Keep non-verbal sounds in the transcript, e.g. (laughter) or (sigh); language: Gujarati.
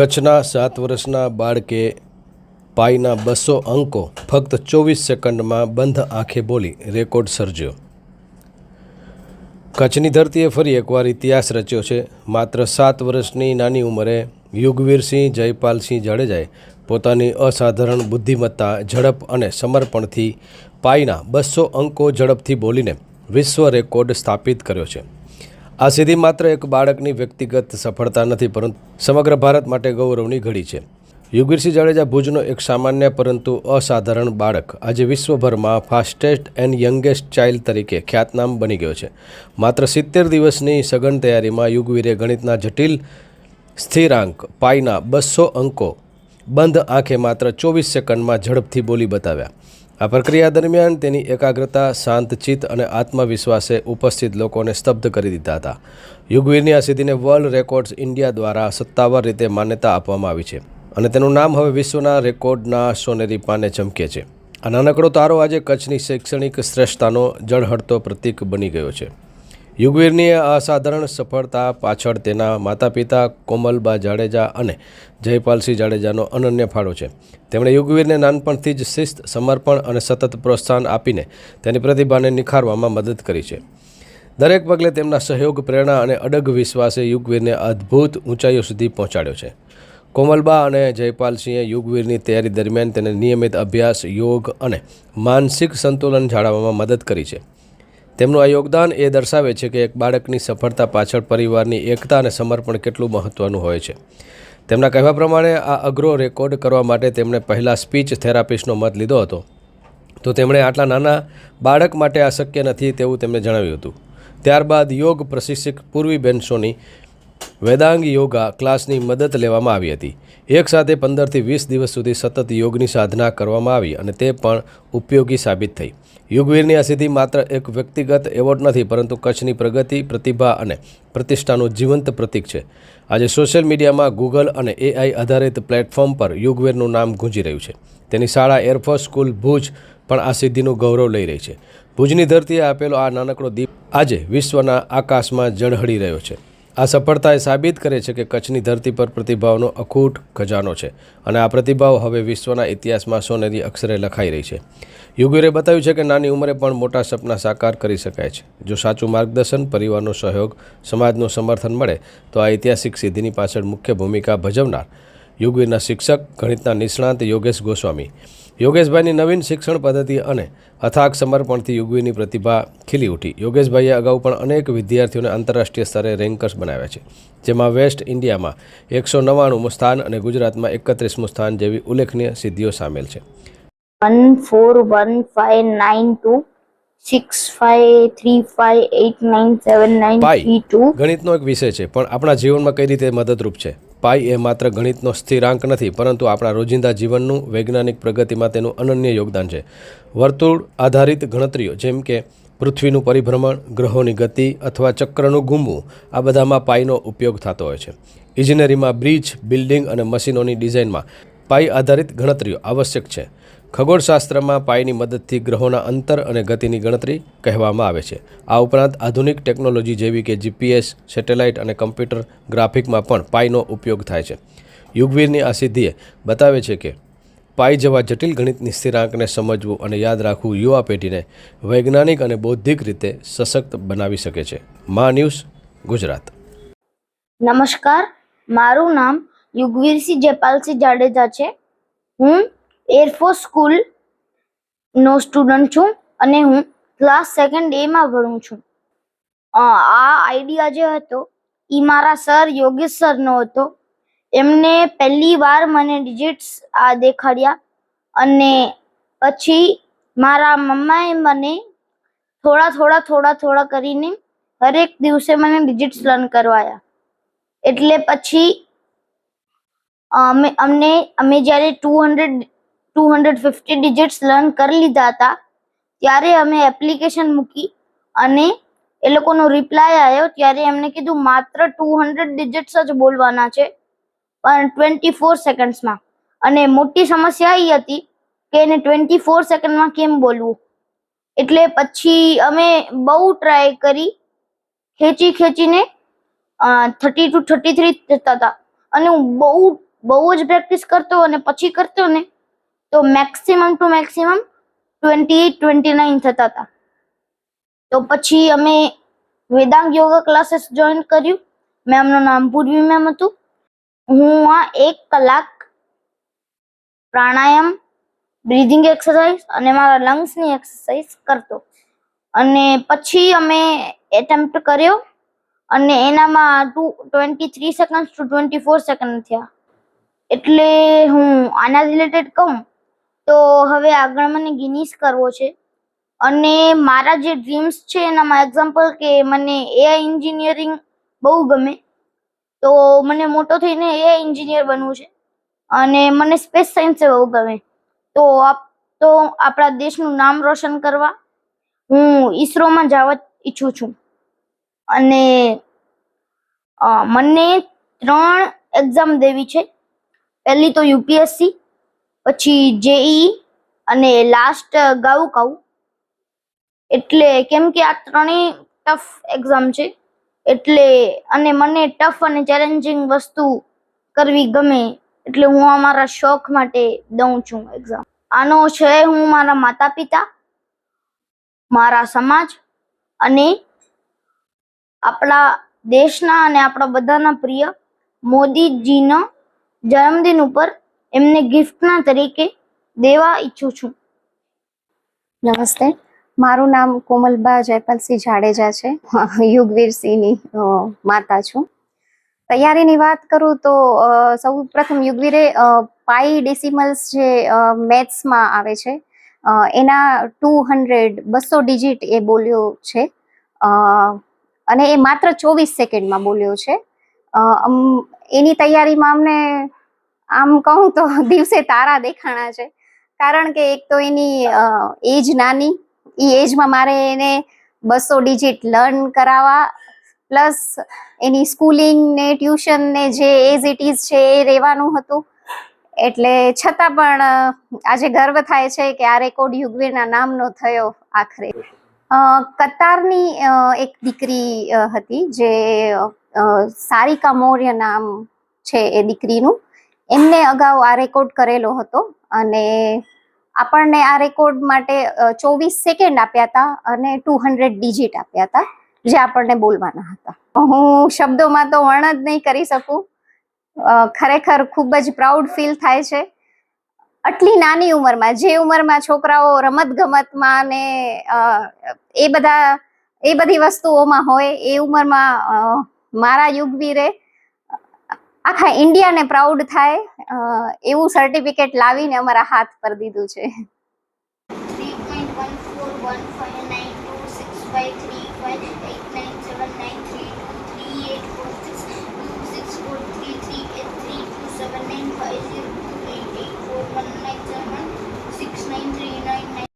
કચ્છના સાત વર્ષના બાળકે પાઈના બસો અંકો ફક્ત ચોવીસ સેકન્ડમાં બંધ આંખે બોલી રેકોર્ડ સર્જ્યો. કચ્છની ધરતીએ ફરી એકવાર ઇતિહાસ રચ્યો છે. માત્ર સાત વર્ષની નાની ઉંમરે યુગવીરસિંહ, જયપાલસિંહ જાડેજાએ પોતાની અસાધારણ બુદ્ધિમત્તા, ઝડપ અને સમર્પણથી પાઈના બસો અંકો ઝડપથી બોલીને વિશ્વ રેકોર્ડ સ્થાપિત કર્યો છે. આ સિદ્ધિ માત્ર એક બાળકની વ્યક્તિગત સફળતા નથી, પરંતુ સમગ્ર ભારત માટે ગૌરવની ઘડી છે. યુગીરસિંહ જાડેજા ભુજનો એક સામાન્ય પરંતુ અસાધારણ બાળક. આજે વિશ્વભરમાં ફાસ્ટેસ્ટ એન્ડ યંગેસ્ટ ચાઇલ્ડ તરીકે ખ્યાતનામ બની ગયો છે. માત્ર સિત્તેર દિવસની સઘન તૈયારીમાં યુગવીરે ગણિતના જટિલ સ્થિરાંક પાઈના બસો અંકો બંધ આંખે માત્ર ચોવીસ સેકન્ડમાં ઝડપથી બોલી બતાવ્યા. આ પ્રક્રિયા દરમિયાન તેની એકાગ્રતા શાંતચિત્ત અને આત્મવિશ્વાસે ઉપસ્થિત લોકોને સ્તબ્ધ કરી દીધા હતા. યુગવીરની આ સિદ્ધિને વર્લ્ડ રેકોર્ડ્સ ઇન્ડિયા દ્વારા સત્તાવાર રીતે માન્યતા આપવામાં આવી છે અને તેનું નામ હવે વિશ્વના રેકોર્ડના સોનેરી પાને ચમકે છે. આ નાનકડો તારો આજે કચ્છની શૈક્ષણિક શ્રેષ્ઠતાનો જળહળતો પ્રતીક બની ગયો છે. યુગવીરની અસાધારણ સફળતા પાછળ તેના માતા પિતા કોમલબા જાડેજા અને જયપાલસિંહ જાડેજાનો અનન્ય ફાળો છે. તેમણે યુગવીરને નાનપણથી જ શિસ્ત, સમર્પણ અને સતત પ્રોત્સાહન આપીને તેની પ્રતિભાને નિખારવામાં મદદ કરી છે. દરેક પગલે તેમના સહયોગ, પ્રેરણા અને અડગ વિશ્વાસે યુગવીરને અદ્ભુત ઊંચાઈઓ સુધી પહોંચાડ્યો છે. કોમલબા અને જયપાલસિંહે યુગવીરની તૈયારી દરમિયાન તેને નિયમિત અભ્યાસ, યોગ અને માનસિક સંતુલન જાળવવામાં મદદ કરી છે. તેમનું આ યોગદાન એ દર્શાવે છે કે એક બાળકની સફળતા પાછળ પરિવારની એકતા અને સમર્પણ કેટલું મહત્ત્વનું હોય છે. તેમના કહેવા પ્રમાણે આ અઘરો રેકોર્ડ કરવા માટે તેમણે પહેલાં સ્પીચ થેરાપિસ્ટનો મત લીધો હતો. તો તેમણે આટલા નાના બાળક માટે આ શક્ય નથી તેવું તેમણે જણાવ્યું હતું. ત્યારબાદ યોગ પ્રશિક્ષક પૂર્વી બેન્સોની વેદાંગ યોગા ક્લાસની મદદ લેવામાં આવી હતી. એક સાથે પંદરથી વીસ દિવસ સુધી સતત યોગની સાધના કરવામાં આવી અને તે પણ ઉપયોગી સાબિત થઈ. યુગવીરની આ સિદ્ધિ માત્ર એક વ્યક્તિગત એવોર્ડ નથી, પરંતુ કચ્છની પ્રગતિ, પ્રતિભા અને પ્રતિષ્ઠાનું જીવંત પ્રતીક છે. આજે સોશિયલ મીડિયામાં ગૂગલ અને એઆઈ આધારિત પ્લેટફોર્મ પર યુગવીરનું નામ ગુંજી રહ્યું છે. તેની શાળા એરફોર્સ સ્કૂલ ભુજ પણ આ સિદ્ધિનું ગૌરવ લઈ રહી છે. ભુજની ધરતીએ આપેલો આ નાનકડો દીપ આજે વિશ્વના આકાશમાં ઝળહળી રહ્યો છે. આ સફળતા એ સાબિત કરે છે કે કચ્છની ધરતી પર પ્રતિભાવનો અખૂટ ખજાનો છે અને આ પ્રતિભાવ હવે વિશ્વના ઇતિહાસમાં સોનેરી અક્ષરે લખાઈ રહી છે. યુગીરે બતાવ્યું છે કે નાની ઉંમરે પણ મોટા સપના સાકાર કરી શકાય છે. જો સાચું માર્ગદર્શન, પરિવારનો સહયોગ, સમાજનું સમર્થન મળે, તો આ ઐતિહાસિક સિદ્ધિની પાછળ મુખ્ય ભૂમિકા ભજવનાર યુગવીરના શિક્ષક, ગણિતના નિષ્ણાંત યોગેશ ગોસ્વામી યોગેશભાઈની નવીન શિક્ષણ પદ્ધતિ અને અથાગ સમર્પણથી યુગવીની પ્રતિભા ખીલી ઉઠી. યોગેશભાઈએ અગાઉ પણ અનેક વિદ્યાર્થીઓને આંતરરાષ્ટ્રીય સ્તરે રેન્કર્સ બનાવ્યા છે જેમાં વેસ્ટ ઇન્ડિયામાં એકસો નવ્વાણુંમું સ્થાન અને ગુજરાતમાં એકત્રીસમું સ્થાન જેવી ઉલ્લેખનીય સિદ્ધિઓ સામેલ છે. One four one five nine two six five three five eight nine seven nine pi three ગણિતનો એક વિષય છે પણ આપણા જીવનમાં કઈ રીતે મદદરૂપ છે? પાઈ એ માત્ર ગણિતનો સ્થિરાંક નથી, પરંતુ આપણા રોજિંદા જીવનનું વૈજ્ઞાનિક પ્રગતિમાં તેનું અનન્ય યોગદાન છે. વર્તુળ આધારિત ગણતરીઓ, જેમ કે પૃથ્વીનું પરિભ્રમણ, ગ્રહોની ગતિ અથવા ચક્રનું ગુમવું આ બધામાં પાઈનો ઉપયોગ થતો હોય છે. ઇજનેરીમાં બ્રિજ, બિલ્ડિંગ અને મશીનોની ડિઝાઇનમાં પાઈ આધારિત ગણતરીઓ આવશ્યક છે. ખગોળશાસ્ત્રમાં પાઈની મદદથી ગ્રહોના અંતર અને ગતિની ગણતરી કહેવામાં આવે છે. આ ઉપરાંત આધુનિક ટેકનોલોજી જેવી કે જીપીએસ, સેટેલાઇટ અને કમ્પ્યુટર ગ્રાફિકમાં પણ પાઈનો ઉપયોગ થાય છે. યુગવીરની આ સિદ્ધિએ બતાવે છે કે પાઈ જેવા જટિલ ગણિતની સ્થિરાંકને સમજવું અને યાદ રાખવું યુવા પેઢીને વૈજ્ઞાનિક અને બૌદ્ધિક રીતે સશક્ત બનાવી શકે છે. મા ન્યૂઝ, ગુજરાત. નમસ્કાર, મારું નામ યુગવીરસિંહ જયપાલસિંહ જાડેજા છે. હું એરફોર્સ સ્કૂલ નો સ્ટુડન્ટ છું અને હું ક્લાસ સેકન્ડ એ માં ભણું છું. આ આઈડિયા જે હતો એ મારા સર યોગેશ સરનો હતો. એમને પહેલી વાર મને ડિજિટ્સ આ દેખાડ્યા અને પછી મારા મમ્માએ મને થોડા થોડા થોડા થોડા કરીને હરેક દિવસે મને ડિજિટ્સ લર્ન કરવાયા. એટલે પછી અમે, અમને, અમે જ્યારે two hundred two hundred fifty digits learn કરી લીધા હતા. ત્યારે અમે એપ્લિકેશન મૂકી અને એ લોકોનો રિપ્લાય આવ્યો. ત્યારે એમને કીધું, માત્ર ટુ હંડ્રેડ ડિજિટ્સ જ બોલવાના છે, પણ ટ્વેન્ટી ફોર સેકન્ડ્સમાં. અને મોટી સમસ્યા એ હતી કે એને ટ્વેન્ટી ફોર સેકન્ડમાં કેમ બોલવું? એટલે પછી અમે બહુ ટ્રાય કરી, ખેંચી ખેંચીને થર્ટી ટુ થર્ટી થ્રી જતા હતા. અને હું બહુ બહુ જ પ્રેક્ટિસ કરતો અને પછી કરતો ને તો maximum two maximum twenty eight twenty nine થતા હતા. તો પછી અમે વેદાંગ યોગા ક્લાસીસ જોઈન કર્યું. મેમનું નામ પૂર્વી મેમ હતું. હું આ એક કલાક પ્રાણાયામ બ્રીધિંગ એક્સરસાઇઝ અને મારા લંગ્સની એક્સરસાઇઝ કરતો. અને પછી અમે એટેમ્પ્ટ કર્યો અને એનામાં two twenty three second two twenty four second થયા. એટલે હું આના રિલેટેડ કહું તો હવે આગળ મને ગિનીસ કરવો છે. અને મારા જે ડ્રીમ્સ છે, એનામાં એક્ઝામ્પલ કે મને એઆઈ એન્જિનિયરિંગ બહુ ગમે. તો મને મોટો થઈને એઆઈ એન્જિનિયર બનવું છે. અને મને સ્પેસ સાયન્સ બહુ ગમે. તો આપ, તો આપણા દેશનું નામ રોશન કરવા હું ઈસરોમાં જવા ઈચ્છું છું. અને મને ત્રણ એક્ઝામ દેવી છે. પહેલી તો યુપીએસસી પછી જેઈ અને લાસ્ટ ગાઉકાઉ એટલે કેમ કે આ ત્રણેય ટફ એક્ઝામ છે. એટલે અને મને ટફ અને ચેલેન્જિંગ વસ્તુ કરવી ગમે, એટલે હું આ મારા શોખ માટે દઉં છું એક્ઝામ આનો છે હું મારા માતા પિતા મારા સમાજ અને આપણા દેશના અને આપણા બધાના પ્રિય મોદીજીના જન્મદિન ઉપર એમને ગિફ્ટના તરીકે દેવા ઈચ્છું છું. નમસ્તે. મારું નામ કોમલબા જયપાલસિંહ જાડેજા છે. યુગવીરસિંહની માતા છું. તૈયારીની વાત કરું તો સૌ પ્રથમ યુગવીરે પાઈ ડેસિમલ્સ જે મેથ્સમાં આવે છે એના ટુ હંડ્રેડ બસો ડિજિટ એ બોલ્યો છે. અને એ માત્ર ચોવીસ સેકન્ડમાં બોલ્યો છે. એની તૈયારીમાં અમને આમ કહું તો (laughs) દિવસે તારા દેખાણા છે. કારણ કે એક તો એની એજ નાની એ એજમાં મારે એને બસો ડિજિટ લર્ન કરાવવા પ્લસ એની સ્કૂલિંગ ને ટ્યુશન ને જે એઝ ઇટ ઇઝ છે એ રહેવાનું હતું. એટલે છતાં પણ આજે ગર્વ થાય છે કે આ રેકોર્ડ યુગવીરના નામનો થયો આખરે. કતારની એક દીકરી હતી જે સારિકા મૌર્ય નામ છે એ દીકરીનું. એમને અગાઉ આ રેકોર્ડ કરેલો હતો અને આપણને આ રેકોર્ડ માટે ચોવીસ સેકન્ડ આપ્યા હતા અને ટુ હંડ્રેડ ડિજિટ આપ્યા હતા, જે આપણને બોલવાના હતા. હું શબ્દોમાં તો વર્ણ જ નહીં કરી શકું. ખરેખર ખૂબ જ પ્રાઉડ ફીલ થાય છે. આટલી નાની ઉંમરમાં, જે ઉંમરમાં છોકરાઓ રમત ગમતમાં ને એ બધા, એ બધી વસ્તુઓમાં હોય, એ ઉંમરમાં મારા યુગવીરે આખા ઇન્ડિયાને પ્રાઉડ થાય એવું સર્ટિફિકેટ લાવીને અમારા હાથ પર દીધું છે Thank you.